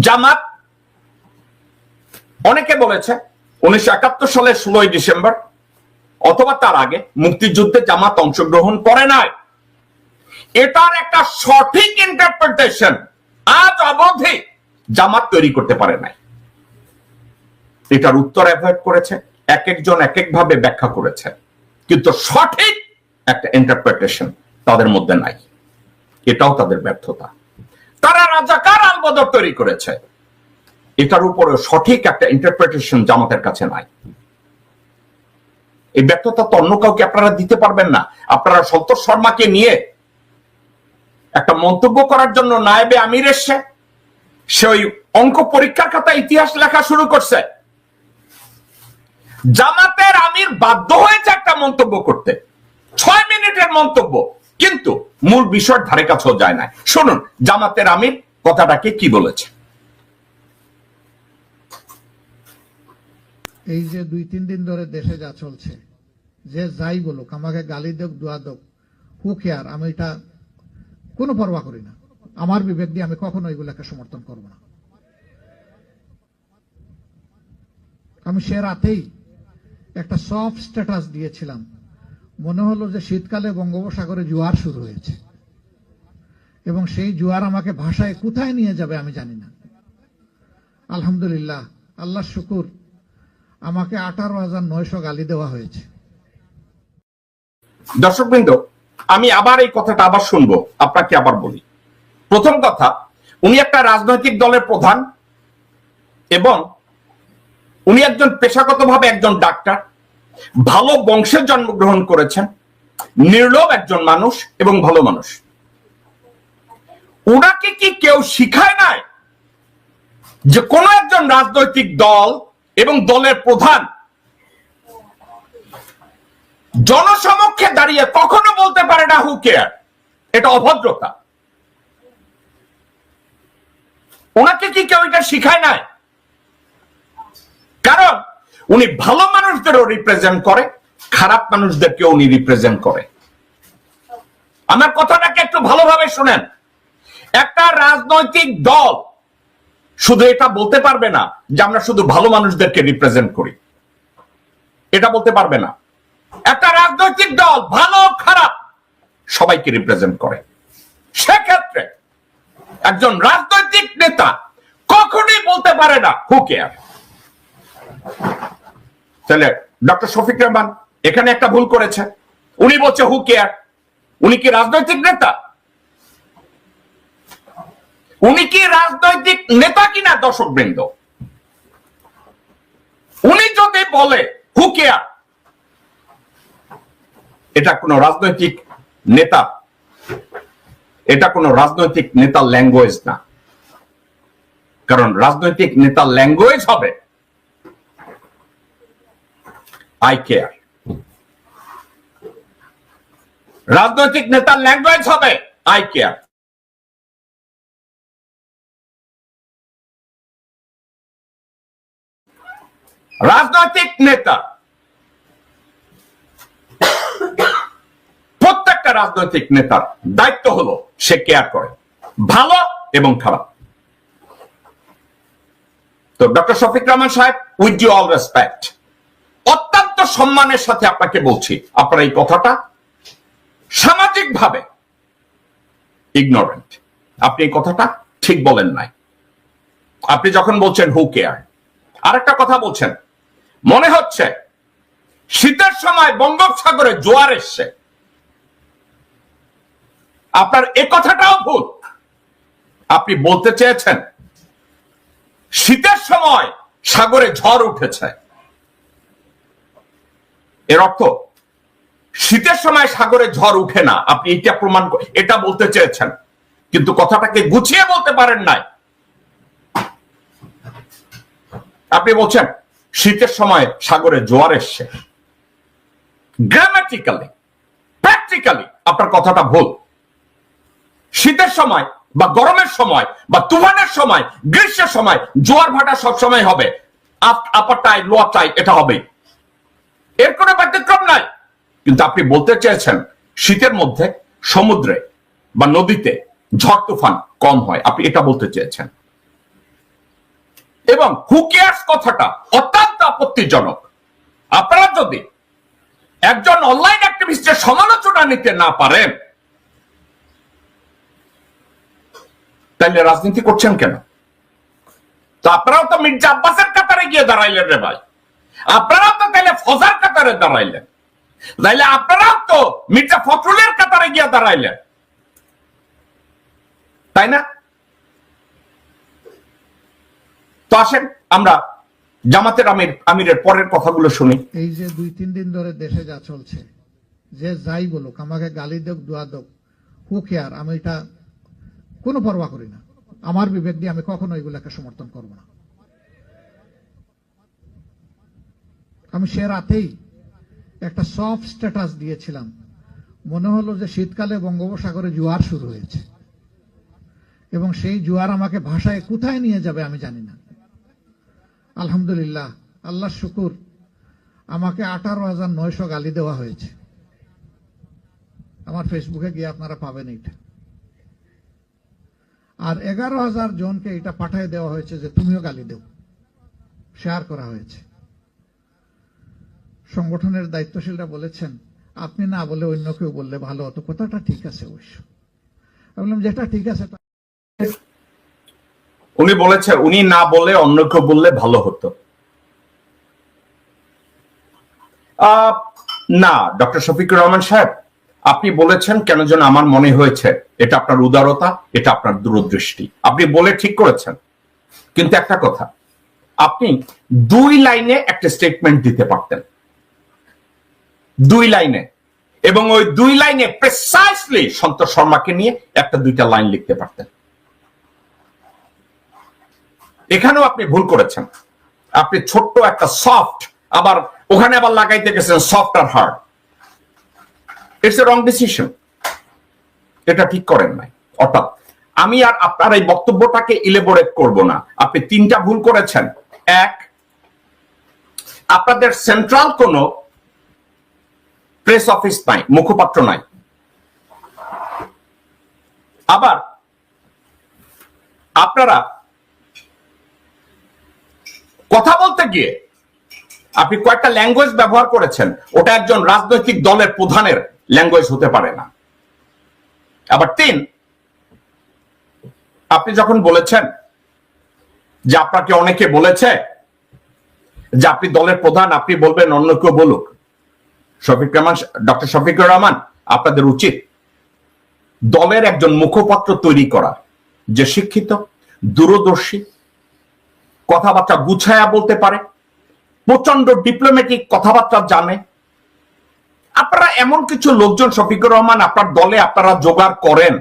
জামাত, অনেকে বলেছে উনিশশো একাত্তর সালের ষোলোই ডিসেম্বর, অথবা তার আগে মুক্তিযুদ্ধে জামাত অংশগ্রহণ করে নাই। এটার একটা সঠিক ইন্টারপ্রিটেশন আজ অবধি জামাত তৈরি করতে পারে নাই। এটার উত্তর অ্যাভয়েড করেছে এক একজন এক এক ভাবে ব্যাখ্যা করেছে। কিন্তু সঠিক একটা ইন্টারপ্রিটেশন তাদের মধ্যে নাই। এটাও তাদের ব্যর্থতা। তারা রাজাকার আলবদর তৈরি করেছে? এটার উপরে সঠিক একটা ইন্টারপ্রিটেশন জামাতের কাছে নাই। এই ব্যর্থতা তো অন্য কাউকে আপনারা দিতে পারবেন না। আপনারা সন্তোষ শর্মাকে নিয়ে একটা মন্তব্য করার জন্য নায়েবে আমির এসছে। সে ওই অঙ্ক পরীক্ষার খাতা ইতিহাস লেখা শুরু করছে। জামাতের আমির বাধ্য হয়েছে একটা মন্তব্য করতে। ছয় মিনিটের মন্তব্য। কিন্তু মূল বিষয়ের ধারে কাছেও যায় না শুনুন, জামাতের আমির কথাটাকে কি বলেছে? এই যে দুই, তিন দিন ধরে দেশে যা চলছে, যে যাই বলুক, আমাকে গালি দেখ দোয়া দেখ হু কেয়ার আমি এটা কোনো পরোয়া করি না। আমার বিবেক দিয়ে আমি কখনো এগুলোকে সমর্থন করব না। আমি সে রাতেই একটা সফট স্ট্যাটাস দিয়েছিলাম। মনে হলো যে শীতকালে বঙ্গোপসাগরে জোয়ার শুরু হয়েছে। এবং সেই জোয়ার আমাকে ভাষায় কোথায় নিয়ে যাবে আমি জানি না। আলহামদুলিল্লাহ আল্লাহ শুকুর, আমাকে আঠারো হাজার নয়শো গালি দেওয়া হয়েছে। দর্শকবৃন্দ আমি আবার এই কথাটা আবার শুনব, আপনাকে আবার বলি। প্রথম কথা, উনি একটা রাজনৈতিক দলের প্রধান এবং উনি একজন পেশাগতভাবে একজন ডাক্তার। ভালো বংশে জন্মগ্রহণ করেছেন, নির্লোভ একজন মানুষ এবং ভালো মানুষ। ওনাকে কি কেউ শিখায় নাই যে কোন একজন রাজনৈতিক দল এবং দলের প্রধান জনসমক্ষে দাঁড়িয়ে কখনো বলতে পারে না হু কেয়ার এটা অভদ্রতা। ওনাকে কি কেউ এটা শিখায় নাই? কারণ উনি ভালো মানুষদেরও রিপ্রেজেন্ট করে, খারাপ মানুষদেরকে উনি রিপ্রেজেন্ট করে। আমার কথাটাকে একটু ভালোভাবে শুনেন। একটা রাজনৈতিক দল শুধু এটা বলতে পারবে না যে আমরা শুধু ভালো মানুষদেরকে রিপ্রেজেন্ট করি। এটা বলতে পারবে না। একটা রাজনৈতিক দল ভালো খারাপ সবাইকে রিপ্রেজেন্ট করে। সেক্ষেত্রে একজন রাজনৈতিক নেতা কখনই বলতে পারে না হু কেয়ার তাহলে ডক্টর শফিক রহমান এখানে একটা ভুল করেছে। উনি বলছে হু কেয়ার উনি কি রাজনৈতিক নেতা? উনি কি রাজনৈতিক নেতা কিনা দর্শক বৃন্দ উনি যদি বলে হু কেয়ার এটা কোন রাজনৈতিক নেতা, এটা কোন রাজনৈতিক নেতার ল্যাঙ্গুয়েজ না। কারণ রাজনৈতিক নেতার ল্যাঙ্গুয়েজ হবে আই কেয়ার রাজনৈতিক নেতার ল্যাঙ্গুয়েজ হবে আই কেয়ার রাজনৈতিক নেতা প্রত্যেকটা রাজনৈতিক নেতার দায়িত্ব হলো সে কেয়ার করে। ভালো এবং খারাপ। তো ডক্টর শফিক রহমান সাহেব উইথ ইউ অল রেসপেক্ট অত্যন্ত সম্মানের সাথে আপনাকে বলছি। আপনার এই কথাটা সামাজিকভাবে ইগনোরেন্ট আপনি এই কথাটা ঠিক বলেন নাই। আপনি যখন বলছেন হু কেয়ার আরেকটা কথা বলছেন, মনে হচ্ছে শীতের সময় বঙ্গোপসাগরে জোয়ার এসছে। আপনার এ কথাটাও ভুল। আপনি বলতে চেয়েছেন, শীতের সময় সাগরে ঝড় উঠেছে। এর অর্থ, শীতের সময় সাগরে ঝড় উঠে না। আপনি এটা প্রমাণ এটা বলতে চেয়েছেন। কিন্তু কথাটাকে গুছিয়ে বলতে পারেন নাই। আপনি বলছেন, শীতের সময় সাগরে জোয়ার এসছে। গ্রামাটিক্যালি প্র্যাকটিক্যালি আপনার কথাটা ভুল। শীতের সময় বা গরমের সময় বা তুফানের সময়, গ্রীষ্মের সময় জোয়ার ভাটা সব সময় হবে আপার টাই লোয়ার টাই এটা হবে এর কোনো ব্যতিক্রম নাই। কিন্তু আপনি বলতে চেয়েছেন, শীতের মধ্যে সমুদ্রে বা নদীতে ঝড় তুফান কম হয়। আপনি এটা বলতে চেয়েছেন। এবং হুকিয়ার্স কথাটা অত্যন্ত আপত্তিজনক। আপনারা যদি একজন অনলাইন অ্যাক্টিভিস্টের সমালোচনা নিতে না পারেন তাহলে রাজনীতি করছেন কেন? তো আপনারাও তো মির্জা আব্বাসের কাতারে গিয়ে দাঁড়াইলেন রে ভাই। আপনারাও তো তাহলে ফজার কাতারে দাঁড়াইলেন। তাইলে আপনারাও তো মির্জা ফখরুলের কাতারে গিয়ে দাঁড়াইলেন। তাই না? তো আসেন, আমরা জামাতের আমির, আমিরের পরের কথাগুলো শুনি। এই যে দুই, তিন দিন ধরে দেশে যা চলছে, যে যাই বলুক, আমাকে গালি দেখ দোয়া দেখ হু কেয়ার আমি এটা কোনো পরোয়া করি না। আমার বিবেক দিয়ে আমি কখনো এগুলাকে সমর্থন করব না। আমি সে রাতেই একটা সফট স্ট্যাটাস দিয়েছিলাম। মনে হলো যে শীতকালে বঙ্গোপসাগরে জোয়ার শুরু হয়েছে। এবং সেই জোয়ার আমাকে ভাষায় কোথায় নিয়ে যাবে আমি জানি না। আলহামদুলিল্লাহ আল্লাহ শুকুর, আমাকে আঠারো হাজার নয়শো গালি দেওয়া হয়েছে। আমার ফেসবুকে গিয়ে আপনারা পাবেন এইটা। আর এগারো হাজার জনকে এটা পাঠিয়ে দেওয়া হয়েছে যে তুমিও গালি দেও। শেয়ার করা হয়েছে। সংগঠনের দায়িত্বশীলরা বলেছেন, আপনি না বলে অন্য কেউ বললে ভালো। হতো কথাটা ঠিক আছে অবশ্য। আমি বললাম, যেটা ঠিক আছে উনি বলেছে উনি না বলে অন্য কেউ বললে ভালো হতো। না, ডক্টর শফিকুর রহমান সাহেব, আপনি বলেছেন, কেন যেন আমার মনে হয়েছে, এটা আপনার উদারতা, এটা আপনার দূরদৃষ্টি। আপনি বলে ঠিক করেছেন। কিন্তু একটা কথা, আপনি দুই লাইনে একটা স্টেটমেন্ট দিতে পারতেন। দুই লাইনে। এবং ওই দুই লাইনে প্রেসাইসলি সন্তোষ শর্মাকে নিয়ে একটা দুইটা লাইন লিখতে পারতেন। এখানেও আপনি ভুল করেছেন। আপনি ছোট্ট একটা সফট আবার ওখানে আবার লাগাইতে গেছেন soft R hard it's a wrong decision এটা ঠিক করেন নাই। অর্থাৎ আমি আর আপনার এই বক্তব্যটাকে ইলেবোরেট করব না। আপনি তিনটা ভুল করেছেন। এক, আপনাদের সেন্ট্রাল কোন প্রেস অফিস নাই, মুখপাত্র নাই। আবার আপনারা কথা বলতে গিয়ে আপনি কয়েকটা ল্যাঙ্গুয়েজ ব্যবহার করেছেন, ওটা একজন রাজনৈতিক দলের প্রধানের ল্যাঙ্গুয়েজ হতে পারে না। আবার তিন, আপনি যখন বলেছেন যে আপনাকে অনেকে বলেছে যে আপনি দলের প্রধান, আপনি বলবেন অন্য কেউ বলুক শফিক রহমান, ডক্টর শফিকুর রহমান, আপনাদের উচিত দলের একজন মুখপাত্র তৈরি করা, যে শিক্ষিত, দূরদর্শী, কথাবার্তা গুছায়া বলতে পারে প্রচণ্ড ডিপ্লোম্যাটিক কথাবার্তা জানে। আপনারা এমন কিছু লোকজন শফিকুর রহমান, আপনার দলে আপনারা জোগাড় করেন।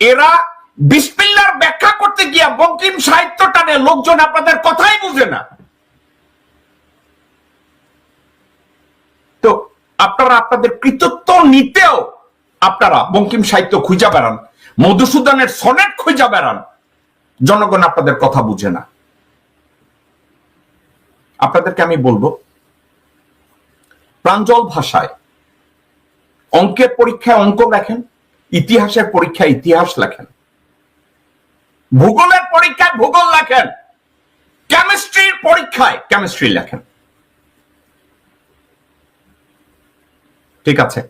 এরা বিসমিল্লার ব্যাখ্যা করতে গিয়া বঙ্কিম সাহিত্য টানে লোকজন আপনাদের কথাই বুঝে না। তো আপনারা আপনাদের কৃতিত্ব নিতেও আপনারা বঙ্কিম সাহিত্য খুঁজা বেড়ান, মধুসূদনের সনেট খুঁজা বেড়ান, জনগণ আপনাদের কথা বুঝে না। আপনাদেরকে আমি বলব, প্রাঞ্জল ভাষায় অঙ্কের পরীক্ষায় অঙ্ক লেখেন, ইতিহাসের পরীক্ষায় ইতিহাস লেখেন, ভূগোলের পরীক্ষায় ভূগোল লেখেন, কেমিস্ট্রির পরীক্ষায় কেমিস্ট্রি লেখেন। ঠিক আছে।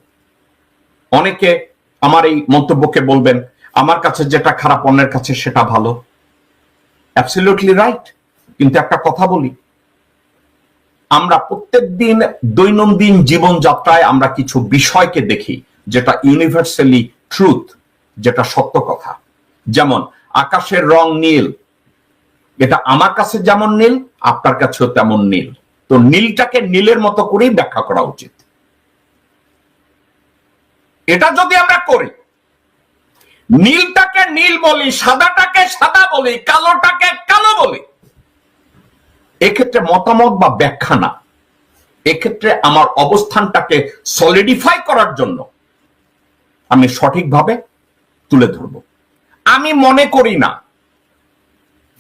অনেকে আমার এই মন্তব্যকে বলবেন, আমার কাছে যেটা খারাপ অন্যের কাছে সেটা ভালো। অ্যাবসলিউটলি রাইট কিন্তু একটা কথা বলি। আমরা প্রত্যেক দিন দৈনন্দিন জীবনযাত্রায় আমরা কিছু বিষয়কে দেখি, যেটা ইউনিভার্সালি ট্রুথ যেটা সত্য কথা। যেমন, আকাশের রং নীল। এটা আমার কাছে যেমন নীল, আপনার কাছেও তেমন নীল। তো নীলটাকে নীলের মতো করেই ব্যাখ্যা করা উচিত। এটা যদি আমরা করি, নীলটাকে নীল বলি, সাদাটাকে সাদা বলি, কালোটাকে কালো বলি, এক্ষেত্রে মতামত বা ব্যাখ্যা না। এক্ষেত্রে আমার অবস্থানটাকে সলিডিফাই করার জন্য আমি সঠিকভাবে তুলে ধরব। আমি মনে করি না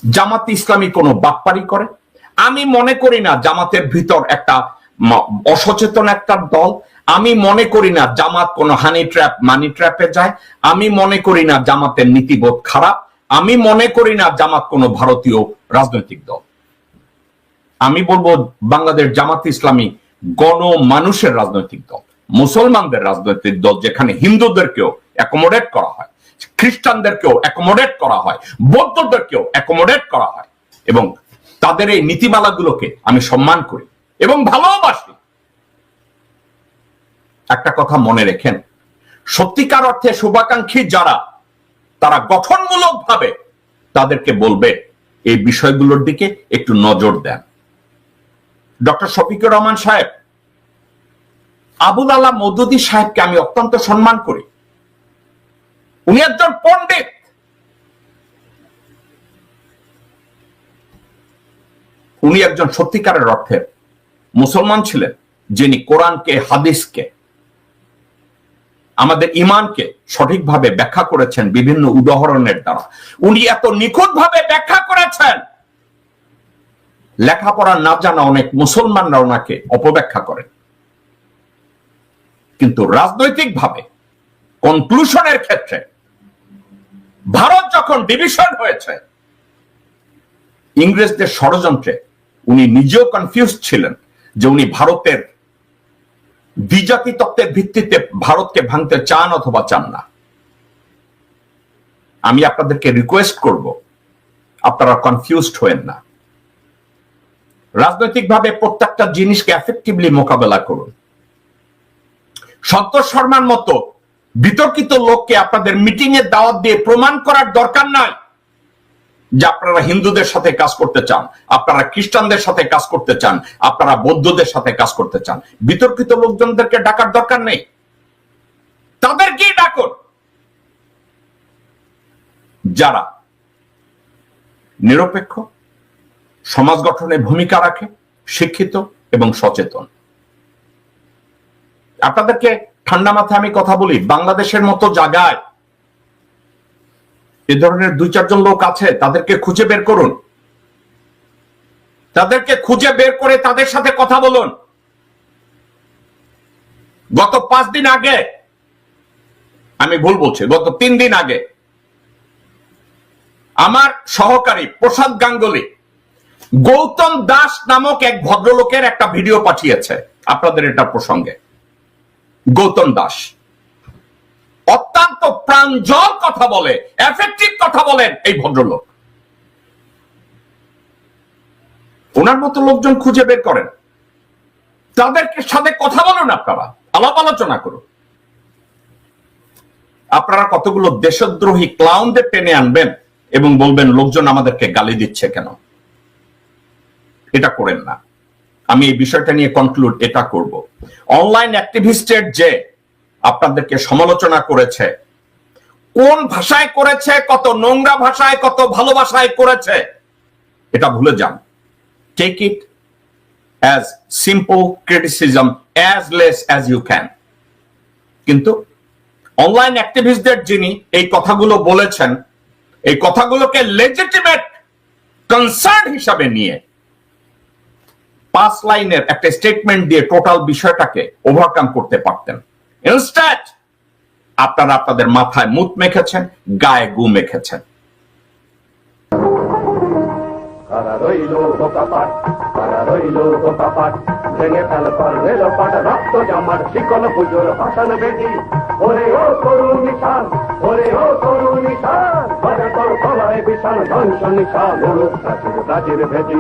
জামাত ইসলামী কোনো বাটপারি করে। আমি মনে করি না জামাতের ভিতর একটা অসচেতন একটা দল। আমি মনে করি না জামাত কোনো হানি ট্র্যাপ, মানি ট্র্যাপে যায়। আমি মনে করি না জামাতের নীতিবোধ খারাপ। আমি মনে করি না জামাত কোনো ভারতীয় রাজনৈতিক দল। আমি বলব বাংলাদেশ জামাত ইসলামী গণ মানুষের রাজনৈতিক দল, মুসলমানদের রাজনৈতিক দল, যেখানে হিন্দুদেরকেও অ্যাকোমোডেট করা হয়, খ্রিস্টানদেরকেও অ্যাকোমোডেট করা হয়, বৌদ্ধদেরকেও অ্যাকোমোডেট করা হয়। এবং তাদের এই নীতিমালাগুলোকে আমি সম্মান করি এবং ভালোবাসি। একটা কথা মনে রেখেন। সত্যিকার অর্থে শুভাকাঙ্ক্ষী যারা, তারা গঠনমূলক ভাবে তাদেরকে বলবে, এই বিষয়গুলোর দিকে একটু নজর দেন। ডক্টর শফিকুর রহমান সাহেব, আবুল আল্লাহ মদুদি সাহেবকে আমি অত্যন্ত সম্মান করি। উনি একজন পণ্ডিত। উনি একজন সত্যিকারের অর্থে মুসলমান ছিলেন, যিনি কোরআনকে, হাদিসকে আমাদের ইমানকে সঠিকভাবে ব্যাখ্যা করেছেন বিভিন্ন উদাহরণের দ্বারা। উনি এত নিখুঁতভাবে ব্যাখ্যা করেছেন। লেখাপড়া না জানা অনেক মুসলমানরা ওনাকে অপব্যাখ্যা করেন। কিন্তু রাজনৈতিকভাবে কনক্লুশনের ক্ষেত্রে, ভারত যখন ডিভিশন হয়েছে, ইংরেজদের ষড়যন্ত্রে উনি নিজেও কনফিউজ ছিলেন যে উনি ভারতের দ্বিজাতি তত্ত্বের ভিত্তিতে ভারতকে ভাঙতে চান অথবা চান না। আমি আপনাদেরকে রিকোয়েস্ট করব, আপনারা কনফিউজড হয়েন না। রাজনৈতিকভাবে প্রত্যেকটা জিনিসকে এফেক্টিভলি মোকাবেলা করুন। সন্তোষ শর্মার মতো বিতর্কিত লোককে আপনাদের মিটিং এ দাওয়াত দিয়ে প্রমাণ করার দরকার নাই যে আপনারা হিন্দুদের সাথে কাজ করতে চান, আপনারা খ্রিস্টানদের সাথে কাজ করতে চান, আপনারা বৌদ্ধদের সাথে কাজ করতে চান, বিতর্কিত লোকজনদেরকে ডাকার দরকার নেই। তাদেরকেই ডাকুন। যারা নিরপেক্ষ, সমাজ গঠনে ভূমিকা রাখে, শিক্ষিত এবং সচেতন। আপনাদেরকে ঠান্ডা মাথায় আমি কথা বলি, বাংলাদেশের মতো জায়গায় এ ধরনের দুই, চারজন লোক আছে, তাদেরকে খুঁজে বের করুন। তাদেরকে খুঁজে বের করে তাদের সাথে কথা বলুন। গত পাঁচ দিন আগে, আমি ভুল বলছি, গত তিন দিন আগে, আমার সহকারী প্রসাদ গাঙ্গুলি, গৌতম দাস নামক এক ভদ্রলোকের একটা ভিডিও পাঠিয়েছে, আপনাদের এটা প্রসঙ্গে। গৌতম দাস। অত্যন্ত প্রাঞ্জল কথা বলে এফেক্টিভ কথা বলেন এই ভদ্রলোক। ওনার মতো লোকজন খুঁজে বের করেন। তাদেরকে সাথে কথা বলুন আপনারা, আলাপ আলোচনা করুন। আপনারা কতগুলো দেশদ্রোহী ক্লাউনদের টেনে আনবেন এবং বলবেন, লোকজন আমাদেরকে গালি দিচ্ছে কেন? এটা করেন না। আমি এই বিষয়টা নিয়ে কনক্লুড এটা করব। অনলাইন অ্যাক্টিভিস্টের যে আপনাদেরকে সমালোচনা করেছে। কোন ভাষায় করেছে, কত নোংরা ভাষায়, কত ভালো ভাষায় করেছে, এটা ভুলে যান। Take it as simple criticism as less as you can কিন্তু অনলাইন অ্যাক্টিভিস্টদের যিনি এই কথাগুলো বলেছেন, এই কথাগুলোকে লেজিটিমেট কনসার্ন হিসাবে নিয়ে পাঁচ লাইনের একটা স্টেটমেন্ট দিয়ে টোটাল বিষয়টাকে ওভারকাম করতে পারতেন। ইনস্ট্যাট আপনারা আপনাদের মাথায় মুত মেখেছেন গায়ে গু মেখেছেন। বিশাল ধ্বংস নিশান প্রাচীর ভেটি।